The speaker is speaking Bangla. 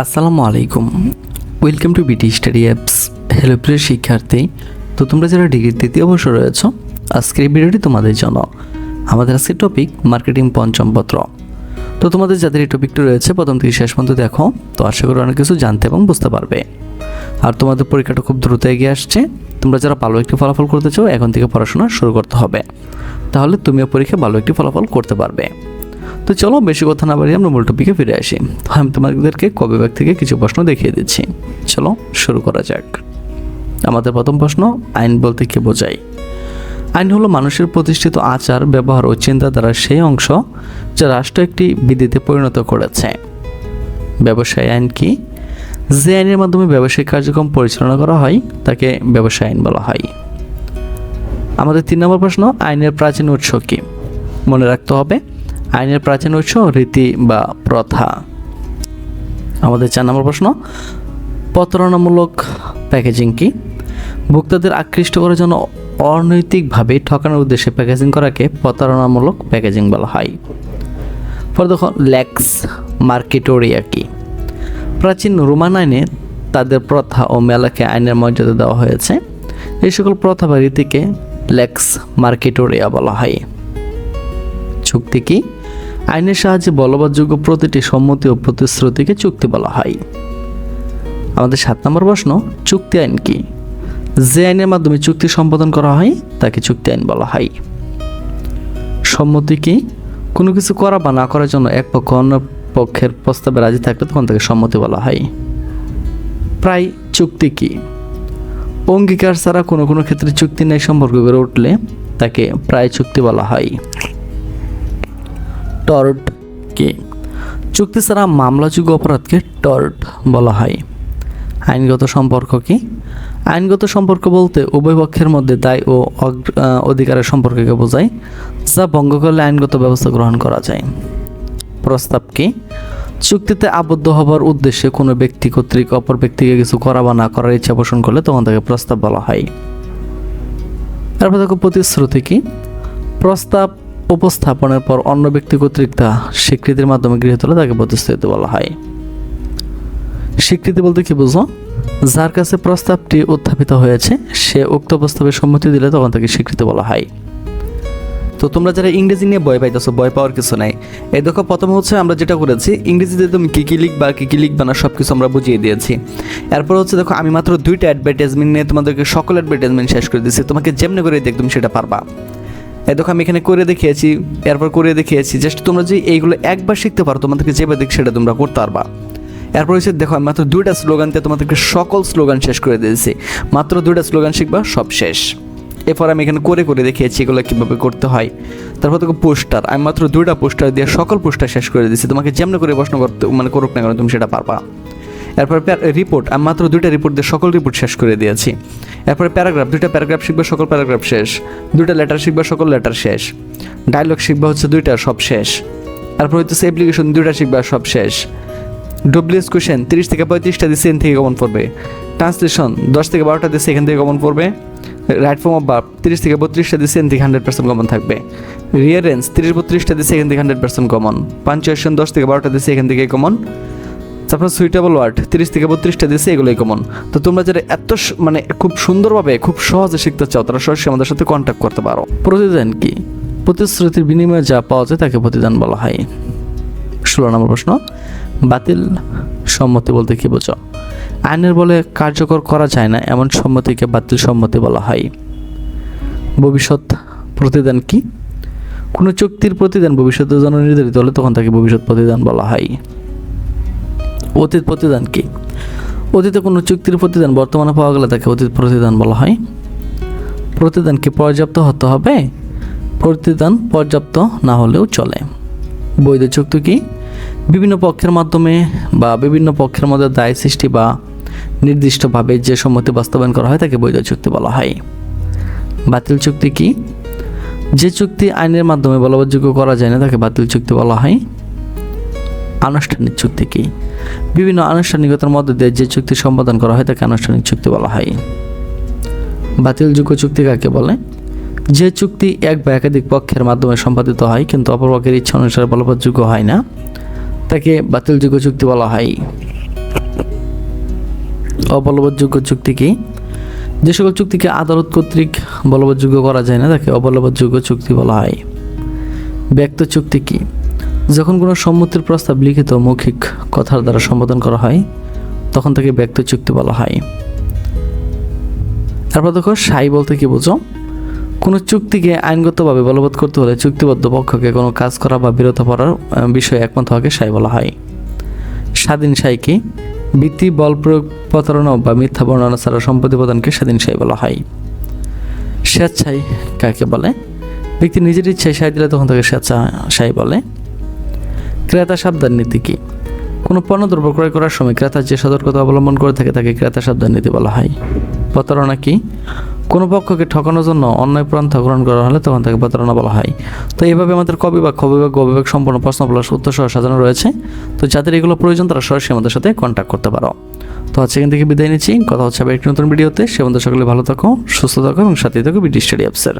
আসসালামু আলাইকুম। Welcome to BT study apps hello প্রিয় শিক্ষার্থী, তো তোমরা যারা ডিগ্রির তৃতীয় বর্ষ রয়েছ, আজকের ভিডিওটি তোমাদের জন্য। আমাদের আজকের টপিক মার্কেটিং পঞ্চম পত্র। তো তোমাদের যাদের এই টপিকটি রয়েছে, প্রথম থেকে শেষ পর্যন্ত দেখো, তো আশা করি অনেক কিছু জানতে এবং বুঝতে পারবে। আর তোমাদের পরীক্ষাটা খুব দ্রুত এগিয়ে আসছে, তোমরা যারা ভালো একটি ফলাফল করতে চাও, এখন থেকে পড়াশোনা শুরু করতে হবে। তাহলে তুমিও পরীক্ষায় ভালো একটি ফলাফল করতে পারবে। তো চলো বেশি কথা না বাড়িয়ে আমরা মূল টপিকে ফিরে আসি। তো আমি তোমাদেরকে কবে ব্যাগ থেকে কিছু প্রশ্ন দেখিয়ে দিচ্ছি। চলো শুরু করা যাক। আমাদের প্রথম প্রশ্ন, আইন বলতে কে বোঝায়? আইন হলো মানুষের প্রতিষ্ঠিত আচার, ব্যবহার ও চিন্তাধারার সেই অংশ যা রাষ্ট্র একটি বিধিতে পরিণত করেছে। ব্যবসায় আইন কি? যে আইনের মাধ্যমে ব্যবসায়িক কার্যক্রম পরিচালনা করা হয়, তাকে ব্যবসায় আইন বলা হয়। আমাদের তিন নম্বর প্রশ্ন, আইনের প্রাচীন উৎস কি? মনে রাখতে হবে আইনের প্রাচীন উৎস, রীতি বা প্রথা। আমাদের চার নম্বর প্রশ্ন, প্রতারণামূলক প্যাকেজিং কি? ভোক্তাদের আকৃষ্ট করার জন্য অনৈতিকভাবে ঠকানোর উদ্দেশ্যে প্যাকেজিং করাকে প্রতারণামূলক প্যাকেজিং বলা হয়। পরে দেখো ল্যাক্স মার্কেটোরিয়া কি? প্রাচীন রোমান আইনে তাদের প্রথা ও মেলাকে আইনের মর্যাদা দেওয়া হয়েছে। এই সকল প্রথা বা রীতিকে লেক্স মার্কেটোরিয়া বলা হয়। চুক্তি কি? আইনের সাহায্যে বলবৎযোগ্য প্রতিটি সম্মতি ও প্রতিশ্রুতিকে চুক্তি বলা হয়। আমাদের সাত নম্বর প্রশ্ন, চুক্তি আইন কি? যে আইনের মাধ্যমে চুক্তি সম্পাদন করা হয়, তাকে চুক্তি আইন বলা হয়। সম্মতি কি? কোনো কিছু করা বা না করার জন্য এক পক্ষ অন্য পক্ষের প্রস্তাবে রাজি থাকলে তখন তাকে সম্মতি বলা হয়। প্রায় চুক্তি কি? অঙ্গীকার ছাড়া কোনো কোনো ক্ষেত্রে চুক্তি ন্যায় সম্পর্ক গড়ে উঠলে তাকে প্রায় চুক্তি বলা হয়। টর্ট কি? চুক্তি ছাড়া মামলাযোগ্য অপরাধকে টর্ট বলা হয়। আইনগত সম্পর্ক কি? আইনগত সম্পর্ক বলতে উভয় পক্ষের মধ্যে দায় ও অধিকারের সম্পর্ককে বোঝায়, যা ভঙ্গ করলে আইনগত ব্যবস্থা গ্রহণ করা যায়। প্রস্তাব কি? চুক্তিতে আবদ্ধ হবার উদ্দেশ্যে কোনো ব্যক্তি কর্তৃক অপর ব্যক্তিকে কিছু করা বা না করার ইচ্ছা পোষণ করলে তখন তাকে প্রস্তাব বলা হয়। তারপর দেখো প্রতিশ্রুতি কি? প্রস্তাব উপস্থাপনের পর অন্য ব্যক্তি কর্তৃক তা স্বীকৃতির মাধ্যমে গৃহীত হলে তাকে প্রতিশ্রুতি বলা হয়। স্বীকৃতি বলতে কি বুঝো যার কাছে প্রস্তাবটি উত্থাপিত হয়েছে, সে উক্ত প্রস্তাবে সম্মতি দিলে তখন তাকে স্বীকৃতি বলা হয়। তো তোমরা যারা ইংরেজি নিয়ে ভয় পাইতেছো, ভয় পাওয়ার কিছু নাই। এই দেখো, প্রথম হচ্ছে আমরা যেটা করেছি, ইংরেজিতে তুমি কী কী লিখবা, কী কী লিখবা না সব কিছু আমরা বুঝিয়ে দিয়েছি। এরপর হচ্ছে দেখো, আমি মাত্র দুইটা অ্যাডভার্টাইজমেন্ট নিয়ে তোমাদেরকে সকল অ্যাডভার্টাইজমেন্ট শেষ করে দিচ্ছি তোমাকে যেমনি করে দেখ তুমি সেটা পারবা। এই দেখো, আমি এখানে করে দেখিয়েছি, এরপর করে দেখিয়েছি জাস্ট তোমরা যে এইগুলো একবার শিখতে পারো, তোমাদেরকে যেভাবে দেখ সেটা তোমরা করতে পারবা। এরপর হচ্ছে, দেখো, আমি মাত্র দুইটা স্লোগান দিয়ে তোমাদেরকে সকল স্লোগান শেষ করে দিয়েছি। মাত্র দুইটা স্লোগান শিখবা, সব শেষ। এরপর আমি এখানে করে করে দেখিয়েছি এগুলো কীভাবে করতে হয়। তারপর দেখো, পোস্টার, আমি মাত্র দুইটা পোস্টার দিয়ে সকল পোস্টার শেষ করে দিয়েছি। তোমাকে যেমন করে প্রশ্ন করতে মানে করুক না কেন, তুমি সেটা পারবা। এরপর রিপোর্ট আমি মাত্র দুইটা রিপোর্ট দিয়ে সকল রিপোর্ট শেষ করে দিয়েছি। এরপরে প্যারাগ্রাফ দুইটা প্যারাগ্রাফ শিখবে, সকল প্যারাগ্রাফ শেষ। দুইটা লেটার শিখবে, সকল লেটার শেষ। ডায়লগ শিখবা হচ্ছে দুইটা, সব শেষ। তারপর হচ্ছে অ্যাপ্লিকেশন দুইটা শিখবা, সব শেষ। ডব্লিউএস কোয়েশন তিরিশ থেকে পঁয়ত্রিশটা দিচ্ছে এখান থেকে কমন পড়বে। ট্রান্সলেশন দশ থেকে বারোটা দিচ্ছে এখান থেকে কমন পড়বে। রাইট ফর্ম অফ বার্ব তিরিশ থেকে বত্রিশটা দিচ্ছে এখান থেকে হান্ড্রেড পার্সেন্ট কমন থাকবে। রিয়ারেন্স তিরিশ, বত্রিশটা দিচ্ছে সেখান থেকে হান্ড্রেড পার্সেন্ট কমন পাঞ্চুয়েশন দশ থেকে বারোটা দিচ্ছে এখান থেকে কমন তারপর সুইটেবল ওয়ার্ড তিরিশ থেকে বত্রিশটা দিচ্ছে এগুলোই কমন তো তোমরা যারা এত মানে খুব সুন্দরভাবে, খুব সহজে শিখতে চাও, তারা সরাসরি আমাদের সাথে কন্ট্যাক্ট করতে পারো। প্রতিদান কি? প্রতিশ্রুতির বিনিময়ে যা পাওয়া যায় তাকে প্রতিদান বলা হয়। ষোলো নম্বর প্রশ্ন। বাতিল সম্মতি বলতে কি বোঝো? আইনের বলে কার্যকর করা যায় না, এমন সম্মতিকে বাতিল সম্মতি বলা হয়। ভবিষ্যৎ প্রতিদান কি? কোনো চুক্তির প্রতিদান ভবিষ্যতের জন্য নির্ধারিত হলে তখন তাকে ভবিষ্যৎ প্রতিদান বলা হয়। অতীত প্রতিদান কি? অতীতে কোনো চুক্তির প্রতিদান, বর্তমানে পাওয়া গেলে তাকে অতীত প্রতিদান বলা হয়। প্রতিদান কি পর্যাপ্ত হতে হবে? প্রতিদান পর্যাপ্ত না হলেও চলে। বৈধ চুক্তি কি? বিভিন্ন পক্ষের মাধ্যমে বা বিভিন্ন পক্ষের মধ্যে দায় সৃষ্টি বা নির্দিষ্টভাবে যে সম্মতি বাস্তবায়ন করা হয় তাকে বৈধ চুক্তি বলা হয়। বাতিল চুক্তি কি? যে চুক্তি আইনের মাধ্যমে বলবৎযোগ্য করা যায় না, তাকে বাতিল চুক্তি বলা হয়। আনুষ্ঠানিক চুক্তি কি? বিভিন্ন আনুষ্ঠানিকতার মধ্যে দিয়ে যে চুক্তি সম্পাদন করা হয়, তাকে আনুষ্ঠানিক চুক্তি বলা হয়। বাতিলযোগ্য চুক্তি কাকে বলে? যে চুক্তি এক বা একাধিক পক্ষের মাধ্যমে সম্পাদিত হয়, কিন্তু অপর পক্ষের ইচ্ছা অনুসারে বলবৎযোগ্য হয় না, তাকে বাতিলযোগ্য চুক্তি বলা হয়। অবলবৎযোগ্য চুক্তি কি? যে সকল চুক্তিকে আদালত কর্তৃক বলবৎযোগ্য করা যায় না, তাকে অবলবৎযোগ্য চুক্তি বলা হয়। ব্যক্ত চুক্তি কি? যখন কোনো সম্মতির প্রস্তাব লিখিত মৌখিক কথার দ্বারা সম্বোধন করা হয় তখন তাকে ব্যক্ত চুক্তি বলা হয়। তারপর দেখো সাই বলতে কি বোঝো? কোনো চুক্তিকে আইনগতভাবে বলবৎ করতে হলে চুক্তিবদ্ধ পক্ষকে কোনো কাজ করা বা বিরত আহ, বিষয়ে একমত হওয়াকে সাই বলা হয়। স্বাধীন সাই কি? বৃত্তি বল প্রয়োগ প্রতারণা বা মিথ্যা বর্ণনা ছাড়া সম্পত্তি প্রদানকে স্বাধীন সাই বলা হয়। স্বেচ্ছাই কাকে বলে? ব্যক্তি নিজের ইচ্ছায় সাই দিলে তখন তাকে স্বেচ্ছা সাই বলে। ক্রেতা সাবধান নীতি কি? কোনো পণ্যদ্রব্য ক্রয় করার সময় ক্রেতা যে সতর্কতা অবলম্বন করে থাকে তাকে ক্রেতা সাবধান নীতি বলা হয়। প্রতারণা কি? কোনো পক্ষকে ঠকানোর জন্য অন্যায় প্রান্ত গ্রহণ করা হলে তখন তাকে প্রতারণা বলা হয়। তো এইভাবে আমাদের কবিভাগ খবিভাগ গবিভাগ সম্পূর্ণ প্রশ্ন প্লাস উত্তর সহ সাজানো রয়েছে। তো যাদের এগুলো প্রয়োজন তারা সরাসরি আমাদের সাথে কন্ট্যাক্ট করতে পারো। তো আজকে এখান থেকে বিদায় নিচ্ছি। কথা হচ্ছে আবার একটি নতুন ভিডিওতে। সে বন্ধু সকলে ভালো থাকো, সুস্থ থাকো এবং সাথে থাকো বিটি স্টাডি অ্যাপসের